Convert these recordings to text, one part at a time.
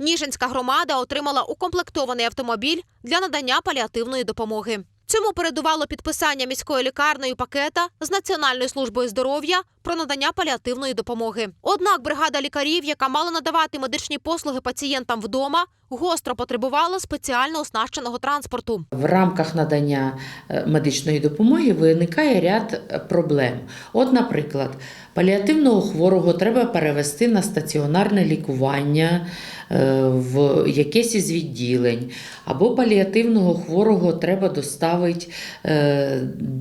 Ніжинська громада отримала укомплектований автомобіль для надання паліативної допомоги. Цьому передувало підписання міською лікарнею пакета з Національною службою здоров'я про надання паліативної допомоги. Однак бригада лікарів, яка мала надавати медичні послуги пацієнтам вдома, гостро потребувала спеціально оснащеного транспорту. В рамках надання е, медичної допомоги виникає ряд е, проблем. От, наприклад, паліативного хворого треба перевести на стаціонарне лікування е, в якесь із відділень, або паліативного хворого треба доставити,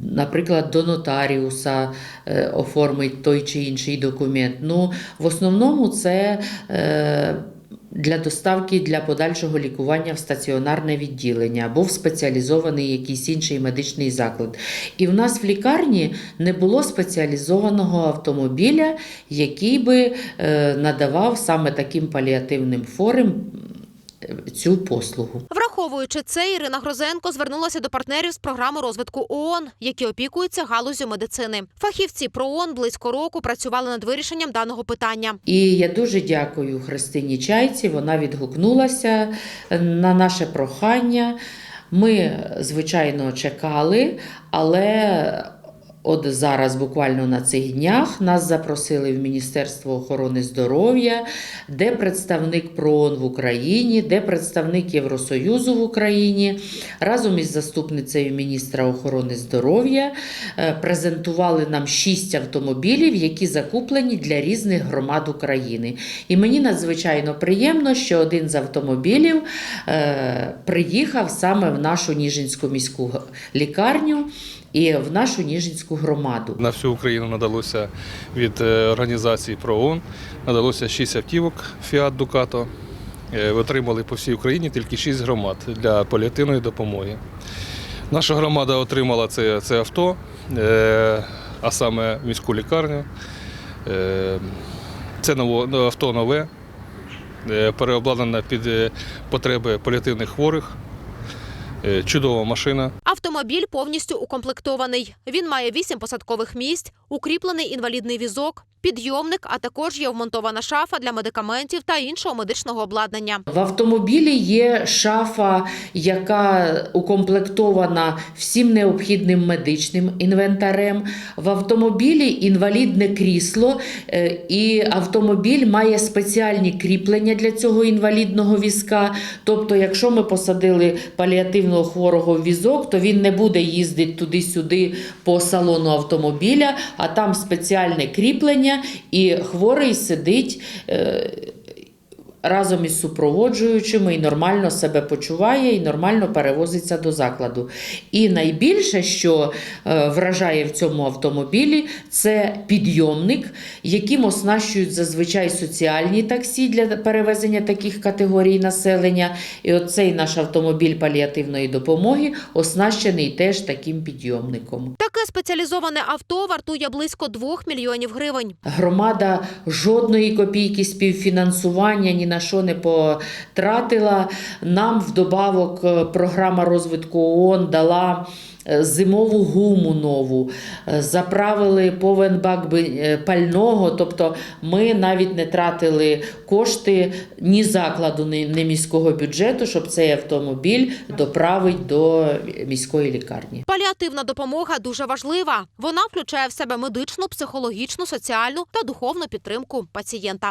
наприклад, до нотаріуса, оформити той чи інший документ. Ну, в основному це. Для доставки для подальшого лікування в стаціонарне відділення або в спеціалізований якийсь інший медичний заклад. І в нас в лікарні не було спеціалізованого автомобіля, який би е, надавав саме таким паліативним е, цю послугу. Враховуючи це, Ірина Грозенко звернулася до партнерів з програми розвитку ООН, які опікуються галузю медицини. Фахівці ПРООН близько року працювали над вирішенням даного питання. І я дуже дякую Христині Чайці. Вона відгукнулася на наше прохання. Ми, звичайно, чекали, але от зараз, буквально на цих днях, нас запросили в Міністерство охорони здоров'я, де представник ПРООН в Україні, де представник Євросоюзу в Україні, разом із заступницею міністра охорони здоров'я е, презентували нам шість автомобілів, які закуплені для різних громад України. І мені надзвичайно приємно, що один з автомобілів е, приїхав саме в нашу Ніжинську міську лікарню і в нашу Ніжинську громаду. На всю Україну надалося від е, організації ПРООН, надалося 6 автівок Fiat Ducato. Е, Отримали по всій Україні тільки 6 громад для паліативної допомоги. Наша громада отримала це, це авто, е, а саме міську лікарню. Це ново, авто нове, переобладнане під потреби паліативних хворих. Чудова машина. Автомобіль повністю укомплектований. Він має вісім посадкових місць, укріплений інвалідний візок, підйомник, а також є вмонтована шафа для медикаментів та іншого медичного обладнання. В автомобілі є шафа, яка укомплектована всім необхідним медичним інвентарем. В автомобілі інвалідне крісло, е, і автомобіль має спеціальні кріплення для цього інвалідного візка. Тобто, якщо ми посадили паліативного хворого в візок, то він не буде їздити туди-сюди по салону автомобіля, а там спеціальне кріплення, і хворий сидить. е, разом із супроводжуючими і нормально себе почуває, і нормально перевозиться до закладу. І найбільше, що е, вражає в цьому автомобілі, це підйомник, яким оснащують зазвичай соціальні таксі для перевезення таких категорій населення. І оцей наш автомобіль паліативної допомоги оснащений теж таким підйомником. Таке спеціалізоване авто вартує близько 2 мільйонів гривень. Громада жодної копійки співфінансування ні на що не потратила. Нам вдобавок е, програма розвитку ООН дала. Е, Зимову гуму нову, е, заправили повен бак е, пального, тобто ми навіть не тратили кошти ні закладу, ні, міського бюджету, щоб цей автомобіль доправити до міської лікарні. Паліативна допомога дуже важлива. Вона включає в себе медичну, психологічну, соціальну та духовну підтримку пацієнта.